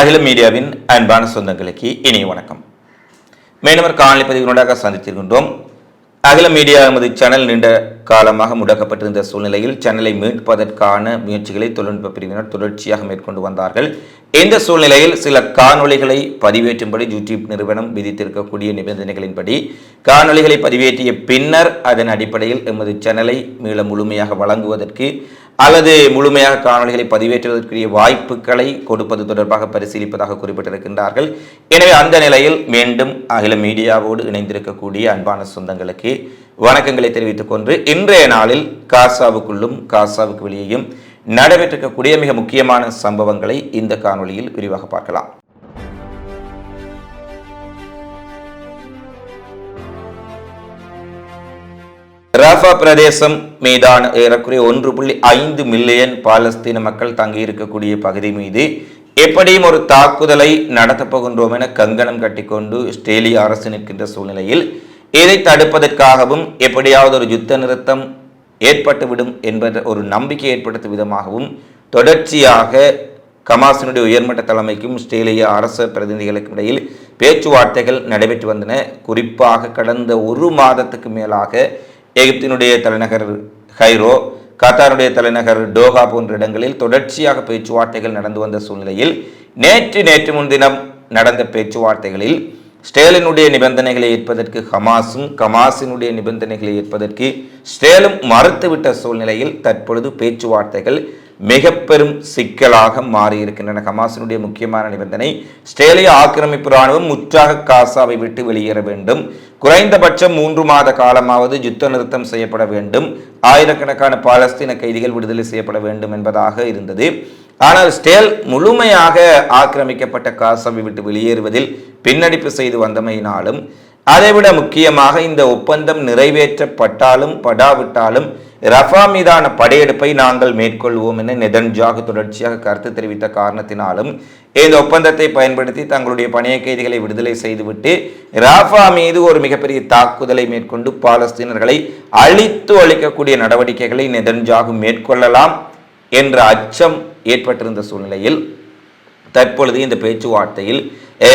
அகில மீடியாவின் அன்பான சொந்தங்களுக்கு இனிய வணக்கம். மேலும் காணொலி பதிவுகளாக சந்தித்திருக்கின்றோம். அகில மீடியா எமது சேனல் நீண்ட காலமாக முடக்கப்பட்டிருந்த சூழ்நிலையில் சேனலை மீட்பதற்கான முயற்சிகளை தொழில்நுட்ப பிரிவினர் தொடர்ச்சியாக மேற்கொண்டு வந்தார்கள். இந்த சூழ்நிலையில் சில காணொளிகளை பதிவேற்றும்படி யூடியூப் நிறுவனம் விதித்திருக்கக்கூடிய நிபந்தனைகளின்படி காணொளிகளை பதிவேற்றிய பின்னர் அதன் அடிப்படையில் எமது சேனலை மீள முழுமையாக வழங்குவதற்கு அல்லது முழுமையாக காணொளிகளை பதிவேற்றுவதற்குரிய வாய்ப்புகளை கொடுப்பது தொடர்பாக பரிசீலிப்பதாக குறிப்பிட்டிருக்கின்றார்கள். எனவே அந்த நிலையில் மீண்டும் அகில மீடியாவோடு இணைந்திருக்கக்கூடிய அன்பான சொந்தங்களுக்கு வணக்கங்களை தெரிவித்துக் கொண்டு இன்றைய நாளில் காசாவுக்குள்ளும் காசாவுக்கு வெளியேயும் நடைபெற்றிருக்கக்கூடிய மிக முக்கியமான சம்பவங்களை இந்த காணொளியில் விரிவாக பார்க்கலாம். ரஃபா பிரதேசம் மீதான ஏறக்குறைய ஒன்று புள்ளி ஐந்து மில்லியன் பாலஸ்தீன மக்கள் தங்கியிருக்கக்கூடிய பகுதி மீது எப்படியும் ஒரு தாக்குதலை நடத்தப் போகின்றோம் என கங்கணம் கட்டிக்கொண்டு ஸ்டேலிய அரசு நிற்கின்ற சூழ்நிலையில் இதை தடுப்பதற்காகவும் எப்படியாவது ஒரு யுத்த நிறுத்தம் ஏற்பட்டுவிடும் என்பத ஒரு நம்பிக்கை ஏற்படுத்தும் விதமாகவும் தொடர்ச்சியாக கமாசினுடைய உயர்மட்ட தலைமைக்கும் ஸ்டேலிய அரச பிரதிநிதிகளுக்கும் இடையில் பேச்சுவார்த்தைகள் நடைபெற்று வந்தன. குறிப்பாக கடந்த ஒரு மாதத்துக்கு மேலாக எகிப்தினுடைய தலைநகர் ஹைரோ கத்தாருடைய தலைநகர் டோஹா போன்ற இடங்களில் தொடர்ச்சியாக பேச்சுவார்த்தைகள் நடந்து வந்த சூழ்நிலையில் நேற்று நேற்று முன்தினம் நடந்த பேச்சுவார்த்தைகளில் ஸ்டேலினுடைய நிபந்தனைகளை ஏற்பதற்கு ஹமாஸும் கமாஸினுடைய நிபந்தனைகளை ஏற்பதற்கு ஸ்டேலும் மறுத்துவிட்ட சூழ்நிலையில் தற்பொழுது பேச்சுவார்த்தைகள் மிக பெரும் சிக்கலாக மாறியிருக்கின்றன. ஹமாஸினுடைய முக்கியமான நிபந்தனை ஸ்டேலிய ஆக்கிரமிப்பு ராணுவம் முற்றாக காசாவை விட்டு வெளியேற வேண்டும். குறைந்தபட்சம் மூன்று மாத காலமாவது யுத்த நிறுத்தம் செய்யப்பட வேண்டும். ஆயிரக்கணக்கான பாலஸ்தீன கைதிகள் விடுதலை செய்யப்பட வேண்டும் என்பதாக இருந்தது. ஆனால் ஸ்டேல் முழுமையாக ஆக்கிரமிக்கப்பட்ட காசாவை விட்டு வெளியேறுவதில் பின்னடிப்பு செய்து வந்தமையினாலும் அதைவிட முக்கியமாக இந்த ஒப்பந்தம் நிறைவேற்றப்பட்டாலும் படாவிட்டாலும் ரஃபா மீதான படையெடுப்பை நாங்கள் மேற்கொள்வோம் என நெதன்ஜாகு தொடர்ச்சியாக கருத்து தெரிவித்த காரணத்தினாலும் இந்த ஒப்பந்தத்தை பயன்படுத்தி தங்களுடைய பணைய கைதிகளை விடுதலை செய்துவிட்டு ராஃபா மீது ஒரு மிகப்பெரிய தாக்குதலை மேற்கொண்டு பாலஸ்தீனர்களை அழித்து அழிக்கக்கூடிய நடவடிக்கைகளை நெதன்ஜாகு மேற்கொள்ளலாம் என்ற அச்சம் ஏற்பட்டிருந்த சூழ்நிலையில் தற்பொழுது இந்த பேச்சுவார்த்தையில்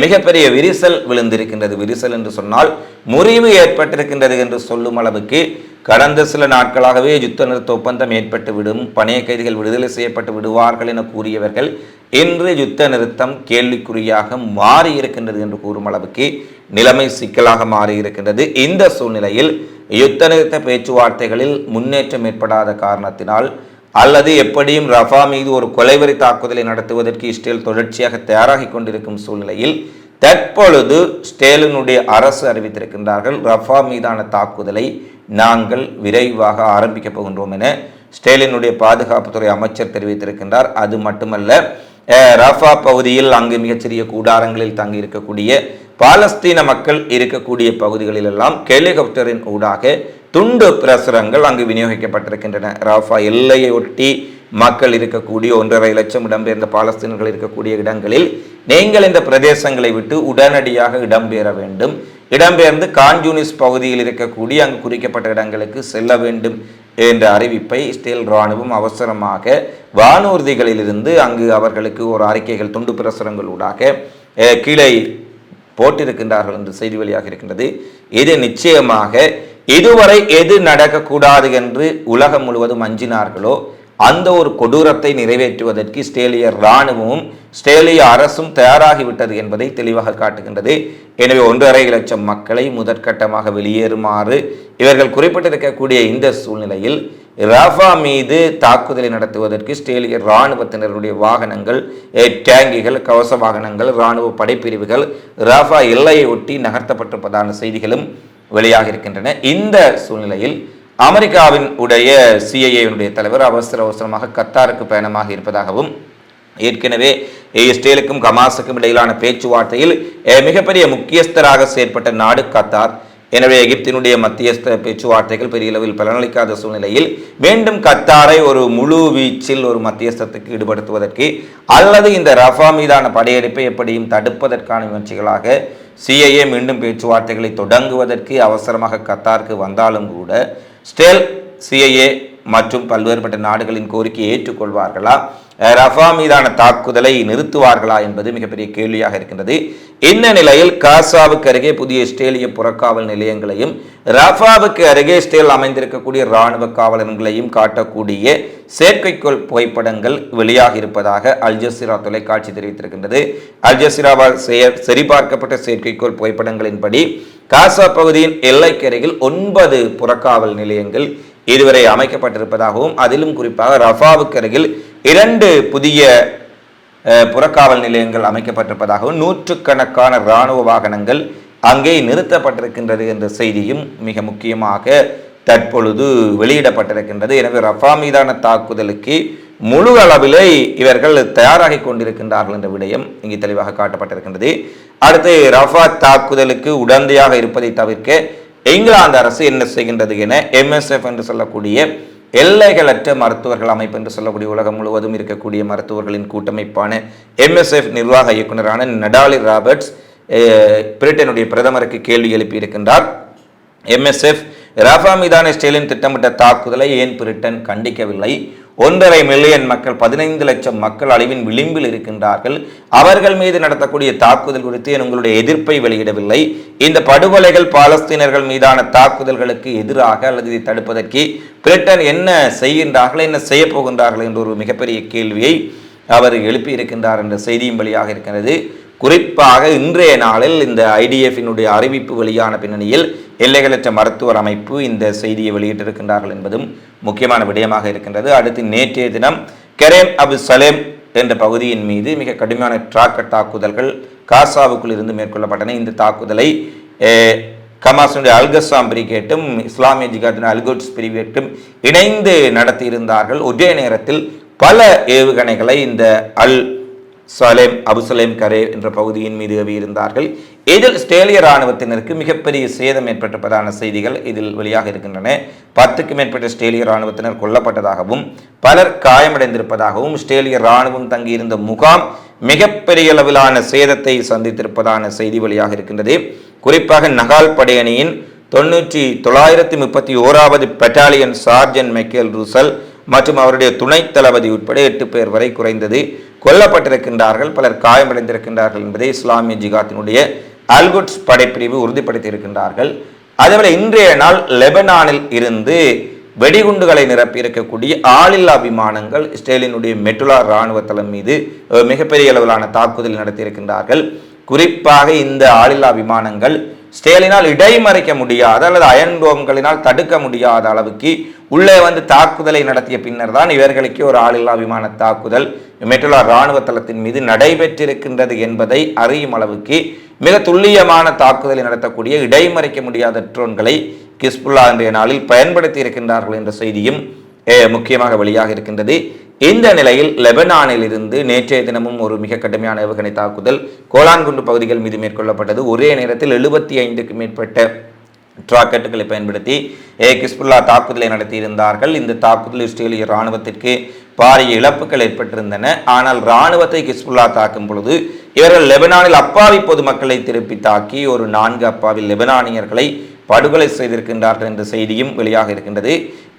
மிகப்பெரிய விரிசல் விழுந்திருக்கின்றது. விரிசல் என்று சொன்னால் முறிவு ஏற்பட்டிருக்கின்றது என்று சொல்லும் அளவுக்கு கடந்த சில நாட்களாகவே யுத்த நிறுத்த ஒப்பந்தம் ஏற்பட்டு விடும் பணைய கைதிகள் விடுதலை செய்யப்பட்டு விடுவார்கள் என கூறியவர்கள் இன்று யுத்த நிறுத்தம் கேள்விக்குறியாக மாறி இருக்கின்றது என்று கூறும் அளவுக்கு நிலைமை சிக்கலாக மாறி இருக்கின்றது இந்த சூழ்நிலையில் யுத்த நிறுத்த பேச்சுவார்த்தைகளில் முன்னேற்றம் ஏற்படாத காரணத்தினால் அல்லது எப்படியும் ரஃபா மீது ஒரு கொலைவரி தாக்குதலை நடத்துவதற்கு இஸ்ரேல் தொடர்ச்சியாக தயாராகி கொண்டிருக்கும் சூழ்நிலையில் தற்பொழுது ஸ்டேலினுடைய அரசு அறிவித்திருக்கின்றார்கள் ரஃபா மீதான தாக்குதலை நாங்கள் விரைவாக ஆரம்பிக்கப் போகின்றோம் என ஸ்டேலினுடைய பாதுகாப்புத்துறை அமைச்சர் தெரிவித்திருக்கின்றார். அது மட்டுமல்ல ரஃபா பகுதியில் அங்கு மிகச்சிறிய கூடாரங்களில் தங்கி இருக்கக்கூடிய பாலஸ்தீன மக்கள் இருக்கக்கூடிய பகுதிகளிலெல்லாம் ஹெலிகாப்டரின் ஊடாக துண்டு பிரசுரங்கள் அங்கு விநியோகிக்கப்பட்டிருக்கின்றன. ராஃபா எல்லையை ஒட்டி மக்கள் இருக்கக்கூடிய ஒன்றரை லட்சம் இடம்பெயர்ந்த பாலஸ்தீனர்கள் இருக்கக்கூடிய இடங்களில் நீங்கள் இந்த பிரதேசங்களை விட்டு உடனடியாக இடம்பெயர வேண்டும். இடம்பெயர்ந்து கான்ஜூனிஸ் பகுதியில் இருக்கக்கூடிய அங்கு குறிக்கப்பட்ட இடங்களுக்கு செல்ல வேண்டும் என்ற அறிவிப்பை இஸ்ரேல் இராணுவம் அவசரமாக வானூர்திகளிலிருந்து அங்கு அவர்களுக்கு ஒரு அறிக்கைகள் துண்டு பிரசுரங்கள் ஊடாக கீழே போட்டிருக்கின்றார்கள் என்று செய்தி வழியாக இருக்கின்றது இது நிச்சயமாக இதுவரை எது நடக்கக்கூடாது என்று உலகம் முழுவதும் அஞ்சினார்களோ அந்த ஒரு கொடூரத்தை நிறைவேற்றுவதற்கு ஸ்டேலிய இராணுவமும் ஸ்டேலிய அரசும் தயாராகிவிட்டது என்பதை தெளிவாக காட்டுகின்றது. எனவே ஒன்றரை லட்சம் மக்களை முதற்கட்டமாக வெளியேறுமாறு இவர்கள் குறிப்பிட்டிருக்கக்கூடிய இந்த சூழ்நிலையில் ரஃபா மீது தாக்குதலை நடத்துவதற்கு ஸ்டேலிய இராணுவத்தினருடைய வாகனங்கள் டேங்கிகள் கவச வாகனங்கள் இராணுவ படைப்பிரிவுகள் ரஃபா எல்லையை ஒட்டி நகர்த்தப்பட்டிருப்பதான செய்திகளும் வெளியாக இருக்கின்றன. இந்த சூழ்நிலையில் அமெரிக்காவின் உடைய சிஐஏனுடைய தலைவர் அவசர அவசரமாக கத்தாருக்கு பயணமாக இருப்பதாகவும் ஏற்கனவே இஸ்ரேலுக்கும் கமாஸுக்கும் இடையிலான பேச்சுவார்த்தையில் மிகப்பெரிய முக்கியஸ்தராக செயற்பட்ட நாடு கத்தார். எனவே எகிப்தினுடைய மத்தியஸ்த பேச்சுவார்த்தைகள் பெரிய அளவில் பலனளிக்காத சூழ்நிலையில் மீண்டும் கத்தாரை ஒரு முழு வீச்சில் ஒரு மத்தியஸ்தத்துக்கு ஈடுபடுத்துவதற்கு அல்லது இந்த ரஃபா மீதான படையெடுப்பை எப்படியும் தடுப்பதற்கான முயற்சிகளாக சிஐஏ மீண்டும் பேச்சுவார்த்தைகளை தொடங்குவதற்கு அவசரமாக கத்தாருக்கு வந்தாலும் கூட ஸ்டேல் சிஐஏ மற்றும் பல்வேறுபட்ட நாடுகளின் கோரிக்கையை ஏற்றுக்கொள்வார்களா? ரஃபா மீதான தாக்குதலை நிறுத்துவார்களா என்பது மிகப்பெரிய கேள்வியாக இருக்கின்றது. இந்த நிலையில் காசாவுக்கு அருகே புதிய இஸ்ரேலிய புறக்காவல் நிலையங்களையும் ரஃபாவுக்கு அருகே இஸ்ரேல் அமைந்திருக்கக்கூடிய இராணுவ காவலர்களையும் காட்டக்கூடிய செயற்கைக்கோள் புகைப்படங்கள் வெளியாக இருப்பதாக அல் ஜசீரா தொலைக்காட்சி தெரிவித்திருக்கின்றது. அல் ஜசீராவால் சரிபார்க்கப்பட்ட செயற்கைக்கோள் புகைப்படங்களின்படி காசா பகுதியின் எல்லைக்கரையில் ஒன்பது புறக்காவல் நிலையங்கள் இதுவரை அமைக்கப்பட்டிருப்பதாகவும் அதிலும் குறிப்பாக ரஃபாவுக்கு அருகில் இரண்டு புதிய புறக்காவல் நிலையங்கள் அமைக்கப்பட்டிருப்பதாகவும் நூற்றுக்கணக்கான இராணுவ வாகனங்கள் அங்கே நிறுத்தப்பட்டிருக்கின்றது என்ற செய்தியும் மிக முக்கியமாக தற்பொழுது வெளியிடப்பட்டிருக்கின்றது. எனவே ரஃபா மீதான தாக்குதலுக்கு முழு அளவிலே இவர்கள் தயாராகி கொண்டிருக்கின்றார்கள் என்ற விடயம் இங்கு தெளிவாக காட்டப்பட்டிருக்கின்றது. அடுத்து ரஃபா தாக்குதலுக்கு உடந்தையாக இருப்பதை தவிர்க்க இங்கிலாந்து அரசு என்ன செய்கின்றது என எம்எஸ்எஃப் என்று சொல்லக்கூடிய எல்லைகளற்ற மருத்துவர்கள் அமைப்பு என்று சொல்லக்கூடிய உலகம் முழுவதும் இருக்கக்கூடிய மருத்துவர்களின் கூட்டமைப்பான எம்எஸ்எஃப் நிர்வாக இயக்குனரான நடாலி ராபர்ட்ஸ் பிரிட்டனுடைய பிரதமருக்கு கேள்வி எழுப்பியிருக்கின்றார். எம்எஸ்எஃப் ராஃபா மீதான இஸ்ரேலின் திட்டமிட்ட தாக்குதலை ஏன் பிரிட்டன் கண்டிக்கவில்லை? ஒன்றரை மில்லியன் மக்கள் பதினைந்து லட்சம் மக்கள் அழிவின் விளிம்பில் இருக்கின்றார்கள். அவர்கள் மீது நடத்தக்கூடிய தாக்குதல் குறித்து ஏன் உங்களுடைய எதிர்ப்பை வெளியிடவில்லை? இந்த படுகொலைகள் பாலஸ்தீனர்கள் மீதான தாக்குதல்களுக்கு எதிராக அல்லது இதை தடுப்பதற்கு பிரிட்டன் என்ன செய்கின்றார்கள் என்ன செய்ய போகின்றார்கள் என்ற ஒரு மிகப்பெரிய கேள்வியை அவர் எழுப்பியிருக்கின்றார் என்ற செய்தியும் வழியாக இருக்கிறது குறிப்பாக இன்றைய நாளில் இந்த ஐடிஎஃபினுடைய அறிவிப்பு வெளியான பின்னணியில் எல்லைகளற்ற மருத்துவர் அமைப்பு இந்த செய்தியை வெளியிட்டிருக்கின்றார்கள் என்பதும் முக்கியமான விடயமாக இருக்கின்றது. அடுத்து நேற்றைய தினம் கரேம் அபு சலேம் என்ற பகுதியின் மீது மிக கடுமையான டிராக்கட் தாக்குதல்கள் காசாவுக்குள் இருந்து மேற்கொள்ளப்பட்டன. இந்த தாக்குதலை கமாசனுடைய கமாஸினுடைய அல்கசாம் பிரிகேட்டும் இஸ்லாமிய ஜிகாத்தின் அல்குட்ஸ் பிரிவேட்டும் இணைந்து நடத்தியிருந்தார்கள். ஒரே நேரத்தில் பல ஏவுகணைகளை இந்த அல் சலேம் அபுசலேம் கரே என்ற பகுதியின் மீது ஏவியிருந்தார்கள் இதில் ஸ்டேலிய இராணுவத்தினருக்கு மிகப்பெரிய சேதம் ஏற்பட்டிருப்பதான செய்திகள் இதில் வெளியாக இருக்கின்றன. பத்துக்கும் மேற்பட்ட ஸ்டேலிய இராணுவத்தினர் கொல்லப்பட்டதாகவும் பலர் காயமடைந்திருப்பதாகவும் ஸ்டேலிய இராணுவம் தங்கியிருந்த முகாம் மிகப்பெரிய அளவிலான சேதத்தை சந்தித்திருப்பதான செய்தி வெளியாக இருக்கின்றது. குறிப்பாக நகால் படையணியின் தொண்ணூற்றி தொள்ளாயிரத்தி முப்பத்தி ஓராவது பெட்டாலியன் சார்ஜன் மெக்கேல் ருசல் மற்றும் அவருடைய துணைத் தளபதி உட்பட எட்டு பேர் வரை குறைந்தது. கொல்லப்பட்டிருக்கின்றார்கள் பலர் காயமடைந்திருக்கின்றார்கள் என்பதை இஸ்லாமிய ஜிகாத்தினுடைய அல்குட்ஸ் படைப்பிரிவு உறுதிப்படுத்தி இருக்கின்றார்கள் அதேபோல இன்றைய நாள் லெபனானில் இருந்து வெடிகுண்டுகளை நிரப்பி இருக்கக்கூடிய ஆளில்லா விமானங்கள் இஸ்ரேலினுடைய மெட்டுலா இராணுவ தளம் மீது மிகப்பெரிய அளவிலான தாக்குதல் நடத்தியிருக்கின்றார்கள். குறிப்பாக இந்த ஆளில்லா விமானங்கள் ஸ்டேலினால் இடைமறிக்க முடியாத அல்லது அயன் டோம்களினால் தடுக்க முடியாத அளவுக்கு உள்ளே வந்து தாக்குதலை நடத்திய பின்னர் தான் இவர்களுக்கு ஒரு ஆளில்லா விமான தாக்குதல். மெட்டுலா இராணுவ தளத்தின் மீது நடைபெற்றிருக்கின்றது என்பதை அறியும் அளவுக்கு மிக துல்லியமான தாக்குதலை நடத்தக்கூடிய இடைமறிக்க முடியாத ட்ரோன்களை கிஸ்புல்லா இன்றைய நாளில் பயன்படுத்தி இருக்கின்றார்கள் என்ற செய்தியும் முக்கியமாக வெளியாக இருக்கின்றது. இந்த நிலையில் லெபனானில் இருந்து நேற்றைய தினமும் ஒரு மிக கடுமையான ஏவுகணை தாக்குதல் கோலான்குண்டு பகுதிகள் மீது மேற்கொள்ளப்பட்டது. ஒரே நேரத்தில் எழுபத்தி ஐந்துக்கு மேற்பட்ட ராக்கெட்டுகளை பயன்படுத்தி ஏ கிஸ்புல்லா தாக்குதலை நடத்தியிருந்தார்கள். இந்த தாக்குதல் இஸ்ரேலிய இராணுவத்திற்கு பாரிய இழப்புகள் ஏற்பட்டிருந்தன. ஆனால் இராணுவத்தை கிஸ்புல்லா தாக்கும் பொழுது இவர்கள் லெபனானில் அப்பாவி பொதுமக்களை திருப்பி தாக்கி ஒரு நான்கு அப்பாவி லெபனானியர்களை படுகொலை செய்திருக்கின்றார்கள் என்ற செய்தியும் வெளியாக இருக்கின்றது.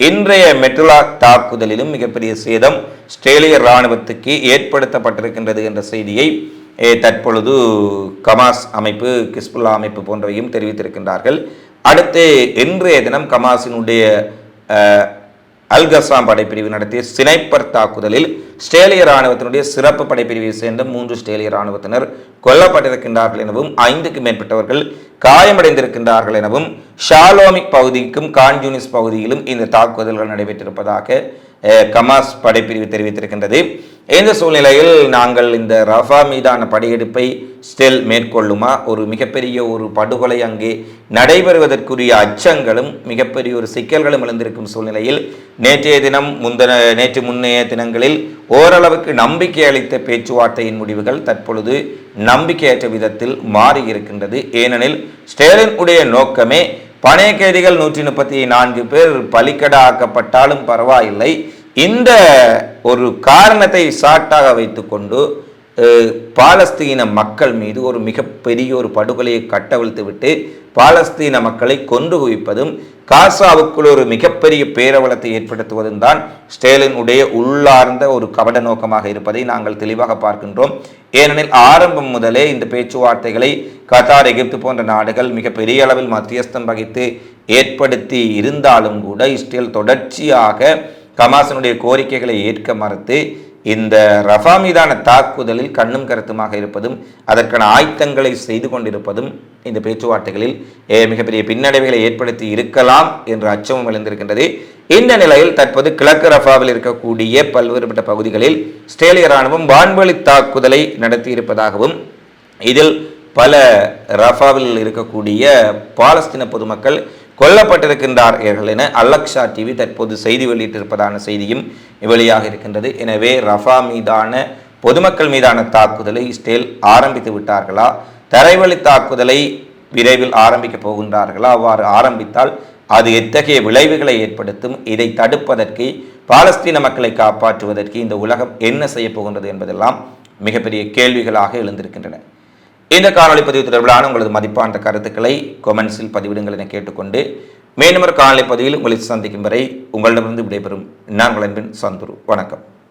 இன்றைய மெட்ரலா தாக்குதலிலும் மிகப்பெரிய சேதம் ஸ்ட்ரேலிய இராணுவத்துக்கு ஏற்படுத்தப்பட்டிருக்கின்றது என்ற செய்தியை தற்பொழுது கமாஸ் அமைப்பு கிஸ்புல்லா அமைப்பு போன்றவையும் தெரிவித்திருக்கின்றார்கள். அடுத்து இன்றைய தினம் கமாஸினுடைய அல்கசாம் படைப்பிரிவு நடத்திய சினைப்பர் தாக்குதலில் ஸ்ட்ரேலிய இராணுவத்தினுடைய சிறப்பு படைப்பிரிவை சேர்ந்த மூன்று ஸ்ட்ரேலிய ராணுவத்தினர் கொல்லப்பட்டிருக்கின்றார்கள் எனவும் ஐந்துக்கு மேற்பட்டவர்கள் காயமடைந்திருக்கின்றார்கள் எனவும் ஷாலோமிக் பகுதிக்கும் கான்ஜூனிஸ் பகுதியிலும் இந்த தாக்குதல்கள் நடைபெற்றிருப்பதாக கமாஸ் படைப்பிரிவு தெரிவித்திருக்கின்றது. இந்த சூழ்நிலையில் நாங்கள் இந்த ரஃபா மீதான படையெடுப்பை ஸ்டெல் மேற்கொள்ளுமா? ஒரு மிகப்பெரிய ஒரு படுகொலை அங்கே நடைபெறுவதற்குரிய அச்சங்களும் மிகப்பெரிய ஒரு சிக்கல்களும் எழுந்திருக்கும் சூழ்நிலையில் நேற்றைய தினம் முந்தின நேற்று முன்னைய தினங்களில் ஓரளவுக்கு நம்பிக்கை அளித்த பேச்சுவார்த்தையின் முடிவுகள் தற்பொழுது நம்பிக்கையற்ற விதத்தில் மாறி இருக்கின்றது ஏனெனில் ஸ்டேலின் உடைய நோக்கமே பணைய கைதிகள் நூற்றி முப்பத்தி நான்கு பேர் பலிக்கடா ஆக்கப்பட்டாலும் பரவாயில்லை. இந்த ஒரு காரணத்தை சாட்டாக வைத்துக்கொண்டு பாலஸ்தீன மக்கள் மீது ஒரு மிகப்பெரிய ஒரு படுகொலையை கட்டவிழ்த்து விட்டு பாலஸ்தீன மக்களை கொன்று குவிப்பதும் காசாவுக்குள் ஒரு மிகப்பெரிய பேரவலத்தை ஏற்படுத்துவதும் தான் ஸ்டேலினுடைய உள்ளார்ந்த ஒரு கபட நோக்கமாக இருப்பதை நாங்கள் தெளிவாக பார்க்கின்றோம். ஏனெனில் ஆரம்பம் முதலே இந்த பேச்சுவார்த்தைகளை கத்தார் எகிப்து போன்ற நாடுகள் மிகப்பெரிய அளவில் மத்தியஸ்தம் வகித்து ஏற்படுத்தி இருந்தாலும் கூட இஸ்ரேல் தொடர்ச்சியாக கமாசனுடைய கோரிக்கைகளை ஏற்க மறுத்து இந்த ரஃபா மீதான தாக்குதலில் கண்ணும் கருத்துமாக இருப்பதும் அதற்கான ஆயத்தங்களை செய்து கொண்டிருப்பதும் இந்த பேச்சுவார்த்தைகளில் மிகப்பெரிய பின்னடைவுகளை ஏற்படுத்தி இருக்கலாம் என்ற அச்சமும் எழுந்திருக்கின்றது. இந்த நிலையில் தற்போது கிழக்கு ரஃபாவில் இருக்கக்கூடிய பல்வேறுபட்ட பகுதிகளில் ஸ்ட்ரேலிய ராணுவம் வான்வழி தாக்குதலை நடத்தி இருப்பதாகவும் இதில் பல ரஃபாவில் இருக்கக்கூடிய பாலஸ்தீன பொதுமக்கள் கொல்லப்பட்டிருக்கின்றார்கள் என அலக்ஷா டிவி தற்போது செய்தி வெளியிட்டிருப்பதான செய்தியும் வெளியாக இருக்கின்றது. எனவே ரஃபா மீதான பொதுமக்கள் மீதான தாக்குதலை இஸ்ரேல் ஆரம்பித்து விட்டார்களா? தரைவழி தாக்குதலை விரைவில் ஆரம்பிக்க போகின்றார்களா? அவ்வாறு ஆரம்பித்தால் அது எத்தகைய விளைவுகளை ஏற்படுத்தும்? இதை தடுப்பதற்கு பாலஸ்தீன மக்களை காப்பாற்றுவதற்கு இந்த உலகம் என்ன செய்ய போகின்றது என்பதெல்லாம் மிகப்பெரிய கேள்விகளாக எழுந்திருக்கின்றன. இந்த காணொலி பதிவு தொடர்பிலான உங்களது மதிப்பான கருத்துக்களை கொமெண்ட்ஸில் பதிவிடுங்கள் என கேட்டுக்கொண்டு மேலும் ஒரு காணொலி பதிவில் உங்களை சந்திக்கும் வரை உங்களிடமிருந்து விடைபெறும் நான் உங்கள் அன்பின் சந்துரு. வணக்கம்.